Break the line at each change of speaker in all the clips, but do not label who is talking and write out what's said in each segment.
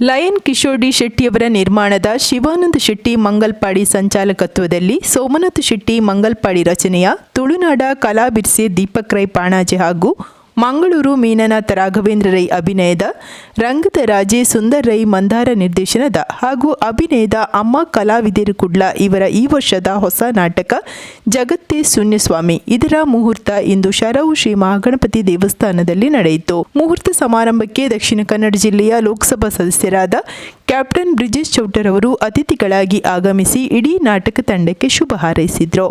Lion ಕಿಶೋಡಿ ಶೆಟ್ಟಿಯವರ ನಿರ್ಮಾಣದ ಶಿವಾನಂದ ಶೆಟ್ಟಿ ಮಂಗಲ್ಪಾಡಿ ಸಂಚಾಲಕತ್ವದಲ್ಲಿ ಸೋಮನಾಥ ಶೆಟ್ಟಿ ಮಂಗಲ್ಪಾಡಿ ರಚನೆಯ ತುಳುನಾಡ ಕಲಾಬಿರ್ಸೆ ದೀಪಕ್ ರೈ ಪಾಣಾಜೆ ಹಾಗೂ ಮಂಗಳೂರು ಮೀನನಾಥ ರಾಘವೇಂದ್ರ ರೈ ಅಭಿನಯದ, ರಂಗದ ರಾಜೆ ಸುಂದರ್ ರೈ ಮಂದಾರ ನಿರ್ದೇಶನದ ಹಾಗೂ ಅಭಿನಯದ ಅಮ್ಮ ಕಲಾವಿದರು ಕುಡ್ಲ ಇವರ ಈ ವರ್ಷದ ಹೊಸ ನಾಟಕ ಜಗತ್ತೇ ಶೂನ್ಯಸ್ವಾಮಿ. ಇದರ ಮುಹೂರ್ತ ಇಂದು ಶರವು ಶ್ರೀ ಮಹಾಗಣಪತಿ ದೇವಸ್ಥಾನದಲ್ಲಿ ನಡೆಯಿತು. ಮುಹೂರ್ತ ಸಮಾರಂಭಕ್ಕೆ ದಕ್ಷಿಣ ಕನ್ನಡ ಜಿಲ್ಲೆಯ ಲೋಕಸಭಾ ಸದಸ್ಯರಾದ ಕ್ಯಾಪ್ಟನ್ ಬ್ರಿಜೇಶ್ ಚೌಟರ್ ಅವರು ಅತಿಥಿಗಳಾಗಿ ಆಗಮಿಸಿ ಇಡೀ ನಾಟಕ ತಂಡಕ್ಕೆ ಶುಭ ಹಾರೈಸಿದ್ರು.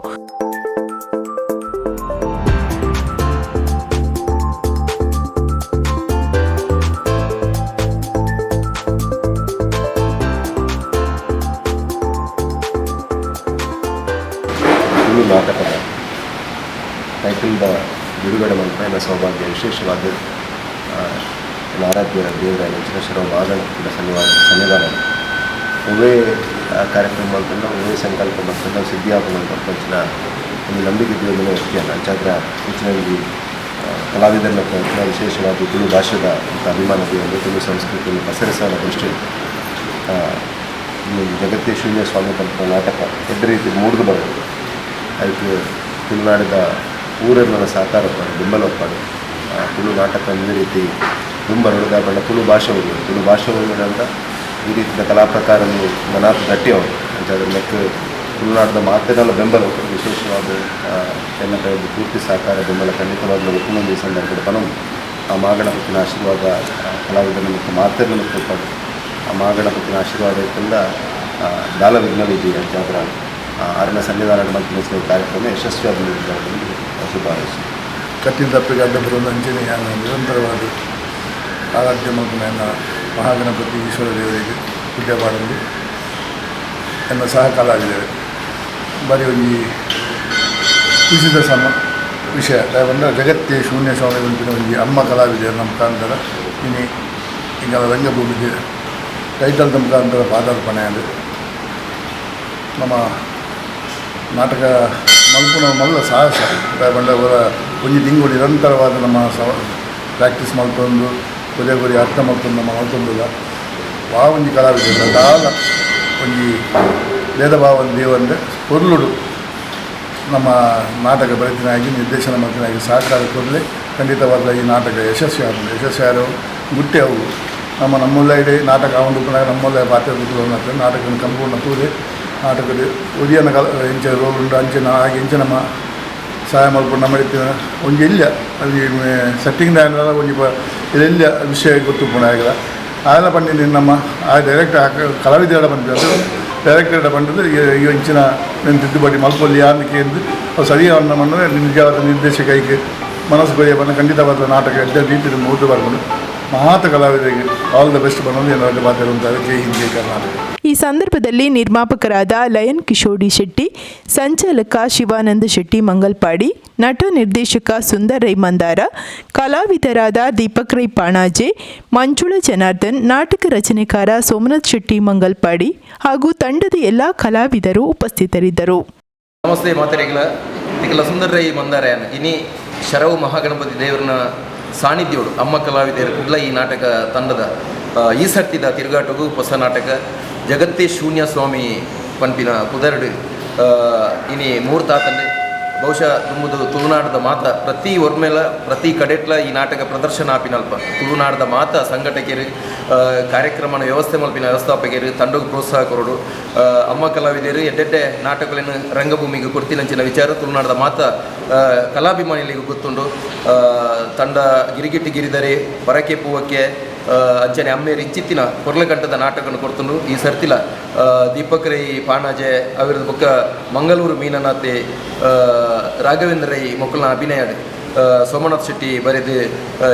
ನಾಟಕದ ಟೈಟಲ್ದ ಬಿಡುಗಡೆ ಮಂತ್ರ ನನ್ನ ಸೌಭಾಗ್ಯ ವಿಶೇಷವಾದ ಆರಾಧ್ಯ ದೇವರ ನೆಚ್ಚಿನ ಕೂಡ ಸನ್ನಿವಾದ ಸನ್ನಿಧಾನ ಒವೇ ಕಾರ್ಯಕ್ರಮ ಅಂತಂದ್ರೆ ಒವೇ ಸಂಕಲ್ಪ ಮಾಡ್ತಂದ್ರೆ ಸಿದ್ಧಿಯಾಪನ ಅಂತ ಪಂಚಿನ ಒಂದು ನಂಬಿಕೆ ದೇವರನ್ನು ವ್ಯಕ್ತಿಯಲ್ಲ ಅಂಚಾದ್ರ ಹೆಚ್ಚಿನಲ್ಲಿ ಕಲಾವಿದರನ್ನ ಪ್ರಯತ್ನ ವಿಶೇಷವಾಗಿ ತುಳು ಭಾಷೆದ ಮತ್ತು ಅಭಿಮಾನ ದೇವರು ತುಳು ಸಂಸ್ಕೃತಿಯನ್ನು ಪಸರಿಸಲು ದೃಷ್ಟಿ ಜಗತ್ತೇ ಸ್ವಾಮಿ ಪಂಪ ನಾಟಕ ಎಡ್ಡ ರೀತಿ ಮೂಡಿದು ಬರೋದು ಅದಕ್ಕೆ ತುಳುನಾಡಿದ ಊರನ್ನ ಸಹಕಾರ ಪಡೆ ಬೆಂಬಲ ಪಡೆ. ಆ, ತುಳು ನಾಟಕ ಈ ರೀತಿ ತುಂಬ ನಡೆದ ಬಣ್ಣ ತುಳು ಭಾಷೆ ಹೋಗಿ ತುಳು ಭಾಷೆ ಹೋಗಿ ಅಂತ ಈ ರೀತಿಯ ಕಲಾ ಪ್ರಕಾರ ಮನಾತ್ ಗಟ್ಟಿ ಅವರು. ಅಂತ ಅದ್ರ ಲೆಕ್ಕ ತುಳುನಾಡಿದ ಮಾತಿನೆಲ್ಲ ಬೆಂಬಲ. ವಿಶೇಷವಾದ ಎಲ್ಲ ಕಡೆಯಿಂದ ಪೂರ್ತಿ ಸಹಕಾರ ಬೆಂಬಲ ಖಂಡಿತವಾಗಲೂ ಒಪ್ಪುನೊಂದು ಸಂದರ್ಭದ ಪನಂ ಆ ಮಾಗಣಪತಿನ ಆಶೀರ್ವಾದ ಆ, ಕಲಾವಿದರ ಮತ್ತು ಮಾತಿನ ಕೊಡ್ತಾರೆ ಆ ಮಾಗಣಪತಿನ ಆಶೀರ್ವಾದ ಇಟ್ಟಿಂದ ದಾಲ ವಿಘ್ನವಿದ್ದೀವಿ ಅಂತ ಅದರ ಆರನೇ ಸನ್ನಿಧಾನ ಮಂತ್ರಿಸಿದ ಕಾರ್ಯಕ್ರಮ ಯಶಸ್ವಿಯಾದ ಶುಭ ಹಾರೈಸಿ
ಕಟ್ಟಿದ ತಪ್ಪಿಗೆ ಅಡ್ಡ ಬರುವ ಅಂಜನೆಯ ನಿರಂತರವಾಗಿ ಆರಾಧ್ಯ ನನ್ನ ಮಹಾಗಣಪತಿ ಈಶ್ವರ ದೇವರಿಗೆ ಪೂಜೆ ಮಾಡಲು. ಎಲ್ಲ ಸಹ ಕಲಾವಿದರು ಬರೀ ಒಂದು ಕುಸಿದ ಸಮ ವಿಷಯ ಬಂದರೆ ಜಗತ್ತೇ ಶೂನ್ಯ ಸ್ವಾಮಿ ಒಂದು ಅಮ್ಮ ಕಲಾವಿದರು ನಮ್ಮ ಮುಖಾಂತರ ಇನಿ ಈಗ ರಂಗಭೂಮಿಗೆ ಟೈಟಲ್ದ ಮುಖಾಂತರ ಪಾದಾರ್ಪಣೆ ಅಂದರೆ ನಮ್ಮ ನಾಟಕ ಮಲ್ಪುನ ಮಲ್ಲ ಸಾಹಸ. ಬಂಡವರ ಒಂಜಿ ತಿಂಗಳು ನಿರಂತರವಾದ ನಮ್ಮ ಸವ ಪ್ರಾಕ್ಟೀಸ್ ಮಲ್ತೊಂದು ಕೊನೆ ಕೊನೆ ಅರ್ಥ ಮಲ್ತೊಂದು ನಮ್ಮ ಮಲ್ಪೊಂದುಲ್ಲ. ಆ ಒಂಜಿ ಕಲಾವಿದ ದಾಲ ಒಂಜಿ ಭೇದ ಭಾವ ದೇವಂದ್ರೆ ಪೊರ್ಲುಡು ನಮ್ಮ ನಾಟಕ ಬರೆತಿನಾಗಿ ನಿರ್ದೇಶನ ಮಾಡ್ತಿನಾಗಿ ಸಹಕಾರ ಕೊಡಲಿ. ಖಂಡಿತವಾದ ಈ ನಾಟಕ ಯಶಸ್ವಿ ಆಗಿದೆ ಯಶಸ್ವಿ ಆದವು ಗುಟ್ಟೆ ಅವು ನಮ್ಮ ಇಡೀ, ನಾಟಕ ಅವನು ನಮ್ಮಲ್ಲ ಪಾತ್ರ ನಾಟಕ ಸಂಪೂರ್ಣ ತೂರಿ. ನಾಟಕದ ಒದಿಯನ ಕಾಲ ಎಂಚಿನ ರೋಲುಂಡು ಅಂಚಿನ, ಹಾಗೆ ಎಂಚಿನ ಮ, ಸಹಾಯ ಮಾಡ್ಕೊಂಡು ನಮ್ಮಡಿತ್ತಿನ ಒಂಜಿ ಇಲ್ಲ ಅಲ್ಲಿ ಸೆಟ್ಟಿಂಗ್ ಡ್ಯಾನ್ಲ ಒಂಜಿ ಇದೆಲ್ಲ ವಿಷಯ ಗೊತ್ತುಪಣ ಆಗಿಲ್ಲ. ಆಯಲ ನಿನ್ನಮ್ಮ ನಮ್ಮ, ಆ ಡೈರೆಕ್ಟ್ ಕಲಾವಿದರ ಬಂದಿದ್ದು ಡೈರೆಕ್ಟರ್ ಬಂದದ್ದು ಈ ಇಂಚಿನ ನಾನು ತಿದ್ದುಪಡಿ ಮಲ್ಪಲ್ಲಿ ಯಾರಕ್ಕೆ ಎಂದು ಸರಿಯಾದ ಮಣ್ಣು ನಿಜವಾದ ನಿರ್ದೇಶಕ ಈಗ ಮನಸ್ಸು ಬರೆಯ ಬಣ್ಣ ಖಂಡಿತವಾದ ನಾಟಕ ಎಲ್ಲ ರೀತಿಯಲ್ಲಿ ಓದು ಬರ್ಬೋದು. ಮಹಾತ ಕಲಾವಿದರಿಗೆ ಆಲ್ ದ ಬೆಸ್ಟ್ ಬನ್ನೋದು ಏನಾದ್ರು ಮಾತಾಡುವಂತಾರೆ ಜೈ ಹಿಂದ್ ಜೈ ಕರ್ನಾಟಕ.
ಈ ಸಂದರ್ಭದಲ್ಲಿ ನಿರ್ಮಾಪಕರಾದ ಲಯನ್ ಕಿಶೋಡಿ ಶೆಟ್ಟಿ ಸಂಚಾಲಕ ಶಿವಾನಂದ ಶೆಟ್ಟಿ ಮಂಗಲ್ಪಾಡಿ ನಟ ನಿರ್ದೇಶಕ ಸುಂದರ್ ರೈ ಮಂದಾರ ಕಲಾವಿದರಾದ ದೀಪಕ್ ರೈ ಪಾಣಾಜೆ ಮಂಜುಳ ಜನಾರ್ದನ್ ನಾಟಕ ರಚನೆಕಾರ ಸೋಮನಾಥ್ ಶೆಟ್ಟಿ ಮಂಗಲ್ಪಾಡಿ ಹಾಗೂ ತಂಡದ ಎಲ್ಲ ಕಲಾವಿದರು ಉಪಸ್ಥಿತರಿದ್ದರು.
ನಮಸ್ತೆ ಮಾತಾಡಿಗಳ ಸುಂದರ್ ಸುಂದರ ರೈ ಮಂದಾರಯನ್ ಇನಿ ಶರವು ಮಹಾಗಣಪತಿ ದೇವರನ ಸಾನ್ನಿಧ್ಯೋಡು ಅಮ್ಮ ಕಲಾವಿದೆಯರು ಕುಡ್ಲ ಈ ನಾಟಕ ತಂಡದ ಈ ಸರ್ತಿದ ತಿರುಗಾಟಗು ಹೊಸ ನಾಟಕ, ಜಗತ್ತೇ ಶೂನ್ಯ ಸ್ವಾಮಿ ಪಂಪಿನ ಕುದರಡು ಇನಿ ಮೂರ್ತಾತಂಡು ಬಹುಶಃ ತುಂಬುದು ತುಳುನಾಡದ ಮಾತ ಪ್ರತಿ ಒರ್ಮೆಲ ಪ್ರತಿ ಕಡೆಟ್ಲ ಈ ನಾಟಕ ಪ್ರದರ್ಶನ ಆಪಿನಲ್ಪ. ತುಳುನಾಡದ ಮಾತ ಸಂಘಟಕರು ಕಾರ್ಯಕ್ರಮನ ವ್ಯವಸ್ಥೆ ಮಲ್ಪಿನ ವ್ಯವಸ್ಥಾಪಕರು ತಂಡಕ್ಕೆ ಪ್ರೋತ್ಸಾಹ ಕೊರಡು. ಆ, ಅಮ್ಮ ಕಲಾವಿದರು ಎಡ್ಡೆಡ್ಡೆ ನಾಟಕಗಳನ್ನು ರಂಗಭೂಮಿಗೆ ಕೊಡ್ತಿನಂಚಿನ ವಿಚಾರ ತುಳುನಾಡದ ಮಾತ ಕಲಾಭಿಮಾನಿಗಳಿಗೆ ಗೊತ್ತುಂಡು ತಂಡ ಗಿರಿಗಿಟ್ಟಿ ಗಿರಿದರೆ ಪರಕೆ ಪೂವಕ್ಕೆ ಅಂಚನೆ ಅಮ್ಮೆ ಇಚ್ಚಿತ್ತಿನ ಕೊರ್ಲಕಂಠದ ನಾಟಕವನ್ನು ಕೊಡ್ತುಂಡು ಈ ಸರ್ತಿಲ ದೀಪಕ್ ರೈ ಪಾಣಾಜೆ ಅವರದ್ದು ಬೊಕ್ಕ ಮಂಗಳೂರು ಮೀನನಾಥೆ ರಾಘವೇಂದ್ರ ರೈ ಮೊಕ್ಕಲ್ನ ಅಭಿನಯ ಸೋಮನಾಥ್ ಶೆಟ್ಟಿ ಬರೆದು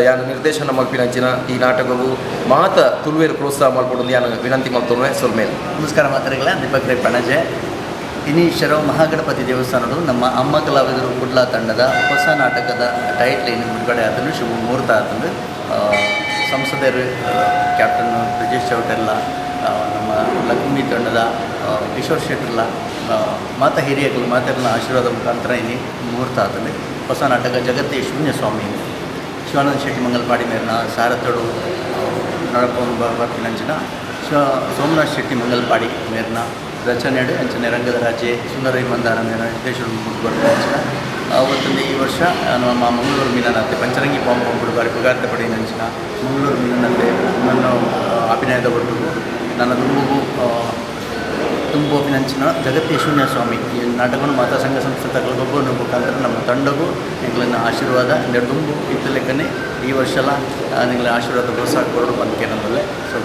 ಯಾನ ನಿರ್ದೇಶನ ಮಲ್ಪಿನಂಚಿನ ಈ ನಾಟಕವು ಮಾತ ತುಳುವೇರು ಪ್ರೋತ್ಸಾಹ ಮಲ್ಪಡೊಂದು ಯಾನ ವಿನಂತಿ ಮಾಡ್ತೇನೆ ಸೊಲ್ಮೇಲೆ
ನಮಸ್ಕಾರ ಮಾತ್ರೆಗಳ ದೀಪಕ್ ರೈ ಪಣಜೆ ಇನೀಶ್ವರ ಮಹಾಗಣಪತಿ ದೇವಸ್ಥಾನಗಳು ನಮ್ಮ ಅಮ್ಮ ಕಲಾವಿದರು ಕುಡ್ಲಾ ತಂಡದ ಹೊಸ ನಾಟಕದ ಟೈಟ್ಲ್ ಏನು ಬಿಡುಗಡೆ ಆದನು ಶುಭ ಮುಹೂರ್ತ ಆತಂದು ಆ, ಸಂಸದರು, ಕ್ಯಾಪ್ಟನ್ ಬ್ರಿಜೇಶ್ ಚೌಟೆಲ್ಲ ನಮ್ಮ ಲಕ್ಷ್ಮಿ ತಂಡದ ಕಿಶೋರ್ ಶೆಟ್ಟರ್ಲ ಮಾತ ಹಿರಿಯಗಳು ಮಾತೆಲ್ಲ ಆಶೀರ್ವಾದ ಮುಖಾಂತರ ಇಲ್ಲಿ ಮುಹೂರ್ತ ಆತಂದು. ಹೊಸ ನಾಟಕ ಜಗತ್ತೇ ಶೂನ್ಯ ಸ್ವಾಮಿ ಶಿವಾನಂದ ಶೆಟ್ಟಿ ಮಂಗಲ್ಪಾಡಿ ಮೇರಿನ ಸಾರಥಡು ನಡಕೊಂಡು ಬರ್ತಿನಂಚಿನ ಸೋಮನಾಥ್ ಶೆಟ್ಟಿ ಮಂಗಲ್ಪಾಡಿ ಮೇರಿನ ರಚನೆಡು, ಅಂಚನೆ ರಂಗದ ರಾಜೆ ಸುಂದರ ಮಂದಾರ ಮೇರ ನಿರ್ದೇಶನ ಬರ್ತಿನಂಚಿನ ಅವತ್ತೊಂದು ಈ ವರ್ಷ ನಮ್ಮ ಮಂಗಳೂರು ಮೀನನಾಥೆ ಪಂಚರಂಗಿ ಪಾಂಪ್ ಬಾರಿ ಪುಗಾರ್ತೆ ಪಡೆಯಿನಂಚಿನ ಮಂಗಳೂರು ಮೀನನತ್ತೆ ನನ್ನ ಅಭಿನಯದ ಒಟ್ಟು ದುಂಬುಗು ತುಂಬೋಪಿನಂಚಿನ ಜಗತ್ತೇಶ್ವರ್ಯ ಸ್ವಾಮಿ. ಈ ನಾಟಕವನ್ನು ಮಾತಾ ಸಂಘ ಸಂಸ್ಥೆ ಗೊಬ್ಬರ ಮುಖಾಂತರ ನಮ್ಮ ತಂಡಗೂ ನಿಗಳನ್ನು ಆಶೀರ್ವಾದ. ನೆಡ್ದುಂಬು ಇದ್ದಲೆಕ್ಕನೆ ಈ ವರ್ಷ ಎಲ್ಲ ನಿಂಗಳ ಆಶೀರ್ವಾದ ಪ್ರೋತ್ಸಾಹ ಕೊಡೋದು ಬಂದಕ್ಕೆ ನಮ್ಮಲ್ಲೇ. ಸೊ